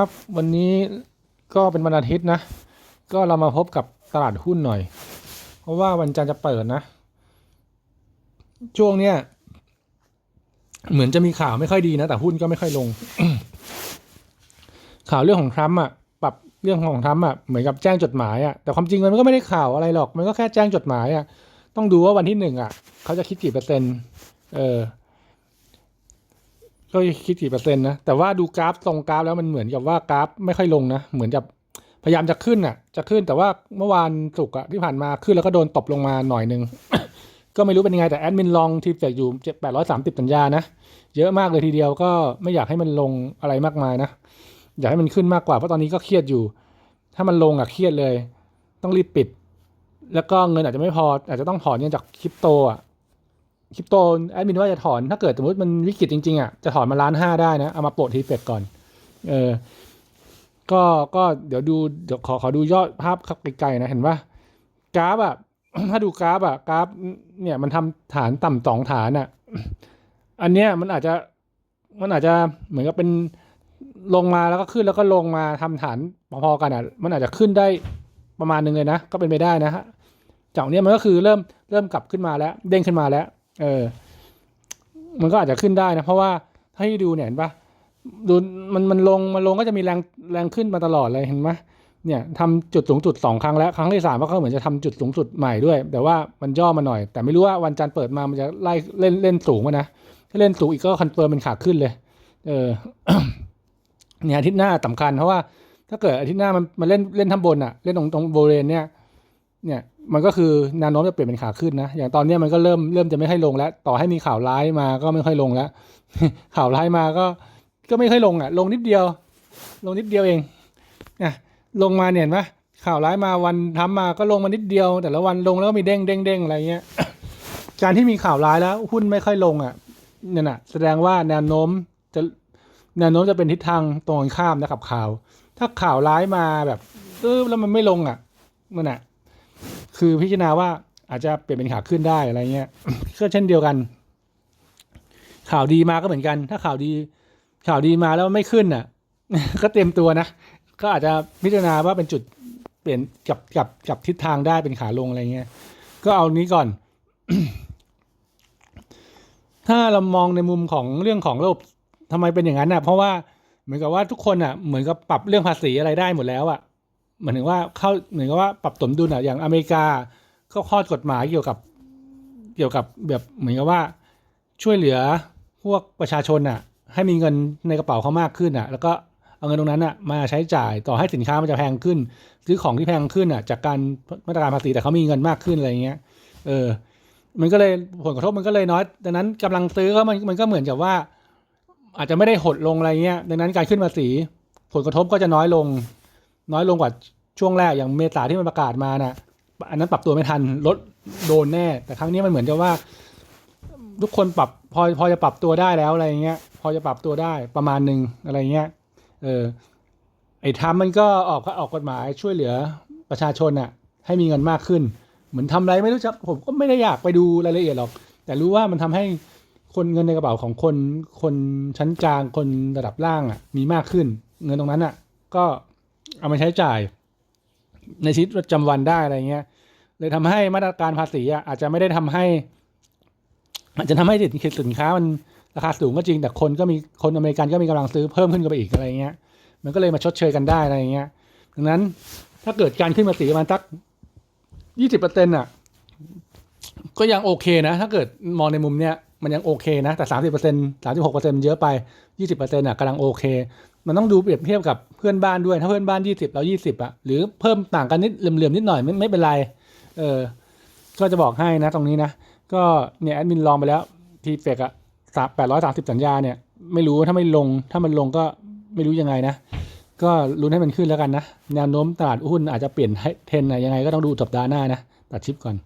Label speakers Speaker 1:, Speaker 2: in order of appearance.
Speaker 1: ครับวันนี้ก็เป็นวันอาทิตย์นะ ก็เรามาพบกับตลาดหุ้นหน่อย เพราะว่าวันจันทร์จะเปิดนะ ช่วงเนี้ยเหมือนจะมีข่าวไม่ค่อยดีนะ แต่หุ้นก็ไม่ค่อยลง ข่าวเรื่องของทรัมป์อะปรับเรื่องของทรัมป์อะเหมือนกับแจ้งจดหมายอะแต่ความจริงมันก็ไม่ได้ข่าวอะไรหรอก มันก็แค่แจ้งจดหมายอะต้องดูว่าวันที่หนึ่งอะเขาจะคิดกี่เปอร์เซ็นต์เออ ก็คิดกี่เปอร์เซ็นต์นะ แต่ว่าดูกราฟทรงกราฟแล้วมันเหมือนกับว่ากราฟไม่ค่อยลงนะ เหมือนจะพยายามจะขึ้นอะ จะขึ้นแต่ว่าเมื่อวานศุกร์อะที่ผ่านมาขึ้นแล้วก็โดนตบลงมาหน่อยหนึ่งก็ไม่รู้เป็นยังไงแต่แอดมินลองทีเฟกอยู่เจ็ดแปดร้อยสามสิบสัญญานะ เยอะมากเลยทีเดียวก็ไม่อยากให้มันลงอะไรมากมายนะ อยากให้มันขึ้นมากกว่าเพราะตอนนี้ก็เครียดอยู่ ถ้ามันลงอะเครียดเลย ต้องรีบปิด แล้วก็เงินอาจจะไม่พอ อาจจะต้องถอนเงินจากคริปโตอะ คริปโตแอดมินว่าจะถอนถ้าเกิดสมมติมันวิกฤตจริงๆอะจะถอนมาล้านห้าได้นะ เอามาโปะทีเฟกก่อน เออ ก็ก็เดี๋ยวดูเดี๋ยวขอขอดูยอดภาพไกลๆนะเห็นว่ากราฟอะถ้าดูกราฟอะกราฟ เนี่ยมันทำฐานต่ำสองฐานอะ อันเนี้ยมันอาจจะมันอาจจะเหมือนกับเป็นลงมาแล้วก็ขึ้นแล้วก็ลงมาทำฐานพอๆกันอะ มันอาจจะขึ้นได้ประมาณนึงเลยนะ ก็เป็นไปได้นะฮะจากเนี้ยมันก็คือเริ่มเริ่มกลับขึ้นมาแล้ว เด้งขึ้นมาแล้ว เออ มันก็อาจจะขึ้นได้นะ เพราะว่าถ้าให้ดูเนี่ยเห็นปะดูมันมันลงมันลงก็จะมีแรงแรงขึ้นมาตลอดเลยเห็นไหมเนี่ยทำจุดสูงสุดสองครั้งแล้วครั้งที่สามก็เหมือนจะทำจุดสูงสุดใหม่ด้วย แต่ว่ามันย่อมาหน่อย แต่ไม่รู้ว่าวันจันทร์เปิดมามันจะไล่เล่นเล่นสูงไหมนะถ้าเล่นสูงอีกก็คอนเฟิร์มเป็นขาขึ้นเลย เออเนี่ยอาทิตย์หน้าสำคัญเพราะว่า ถ้าเกิดอาทิตย์หน้ามันมันเล่นเล่นทั้งบนอะเล่นตรงตรงโบเวณเนี่ย เนี่ย มันก็คือแนวโน้มจะเปลี่ยนเป็นขาขึ้นนะ อย่างตอนนี้มันก็เริ่มเริ่มจะไม่ค่อยลงแล้ว ต่อให้มีข่าวร้ายมาก็ไม่ค่อยลงแล้ว ข่าวร้ายมาก็ก็ไม่ค่อยลงอะ ลงนิดเดียว ลงนิดเดียวเองนี่ยลงมาเนี่ยเห็นปะข่าวร้ายมาวันทำมาก็ลงมานิดเดียว แต่ละวันลงแล้วมีเด้งเด้งเด้งอะไรเงี้ย การที่มีข่าวร้ายแล้วหุ้นไม่ค่อยลงอะเนี่ยน่ะแสดงว่าแนวโน้มจะแนวโน้มจะเป็นทิศทางตรงข้ามนะครับข่าว ถ้าข่าวร้ายมาแบบเออแล้วมันไม่ลงอะมันอะ คือพิจารณาว่าอาจจะเปลี่ยนเป็นขาขึ้นได้อะไรเงี้ยก็เช่นเดียวกัน ข่าวดีมาก็เหมือนกัน ถ้าข่าวดี ข่าวดีมาแล้วไม่ขึ้นอะ ก็เตรียมตัวนะ ก็อาจจะพิจารณาว่าเป็นจุดเปลี่ยนกับกับกับทิศทางได้เป็นขาลงอะไรเงี้ย ก็เอานี้ก่อน ถ้าเรามองในมุมของเรื่องของระบบทำไมเป็นอย่างนั้นอะ เพราะว่าเหมือนกับว่าทุกคนอะ เหมือนกับปรับเรื่องภาษีอะไรได้หมดแล้วอะ เหมือนถึงว่าเข้าเหมือนกับว่าปรับสมดุลอะอย่างอเมริกาก็ข้อกฎหมายเกี่ยวกับเกี่ยวกับแบบเหมือนกับว่าช่วยเหลือพวกประชาชนอะให้มีเงินในกระเป๋าเขามากขึ้นอะแล้วก็เอาเงินตรงนั้นอะมาใช้จ่ายต่อให้สินค้ามันจะแพงขึ้นซื้อของที่แพงขึ้นอะจากการมาตรการภาษีแต่เขามีเงินมากขึ้นอะไรเงี้ย เออ มันก็เลยผลกระทบมันก็เลยน้อยดังนั้นกำลังซื้อก็มันมันก็เหมือนกับว่า อาจจะไม่ได้หดลงอะไรเงี้ยดังนั้นการขึ้นภาษีผลกระทบก็จะน้อยลง น้อยลงกว่าช่วงแรกอย่างเมษาที่มันประกาศมาน่ะอันนั้นปรับตัวไม่ทันลดโดนแน่ แต่ครั้งนี้มันเหมือนกับว่า ทุกคนปรับพอพอจะปรับตัวได้แล้วอะไรเงี้ย พอจะปรับตัวได้ประมาณหนึ่งอะไรเงี้ยเออไอ้ทำมันก็ออกออกกฎหมายช่วยเหลือประชาชนอะให้มีเงินมากขึ้น เหมือนทำอะไรไม่รู้จักผมก็ไม่ได้อยากไปดูรายละเอียดหรอก แต่รู้ว่ามันทำให้คนเงินในกระเป๋าของคนคนชั้นกลางคนระดับล่างอะมีมากขึ้น เงินตรงนั้นอะก็ เอามาใช้จ่ายในชีวิตประจำวันได้อะไรเงี้ย เลยทำให้มาตรการภาษีอะอาจจะไม่ได้ทำให้ อาจจะทำให้สินค้ามันราคาสูงก็จริง แต่คนก็มีคนอเมริกันก็มีกำลังซื้อเพิ่มขึ้นกันไปอีกอะไรเงี้ย มันก็เลยมาชดเชยกันได้อะไรเงี้ย ดังนั้นถ้าเกิดการขึ้นภาษีประมาณสักยี่สิบเปอร์เซ็นต์อะ ก็ยังโอเคนะ ถ้าเกิดมองในมุมเนี้ย มันยังโอเคนะ แต่สามสิบเปอร์เซ็นต์สามสิบหกเปอร์เซ็นต์เยอะไปยี่สิบเปอร์เซ็นต์อะกำลังโอเค มันต้องดูเปรียบเทียบกับเพื่อนบ้านด้วย ถ้าเพื่อนบ้านยี่สิบเรายี่สิบอะ หรือเพิ่มต่างกันนิดเหลื่อมๆนิดหน่อยไม่ไม่เป็นไร เออ ก็จะบอกให้นะตรงนี้นะ ก็เนี่ยแอดมินลองไปแล้วทีเฟกอะสามแปดร้อยสามสิบสัญญาเนี่ย ไม่รู้ถ้าไม่ลง ถ้ามันลงก็ไม่รู้ยังไงนะ ก็ลุ้นให้มันขึ้นแล้วกันนะ แนวโน้มตลาดหุ้นอาจจะเปลี่ยนให้เทรนอะยังไงก็ต้องดูสัปดาห์หน้านะ ตัดชิปก่อน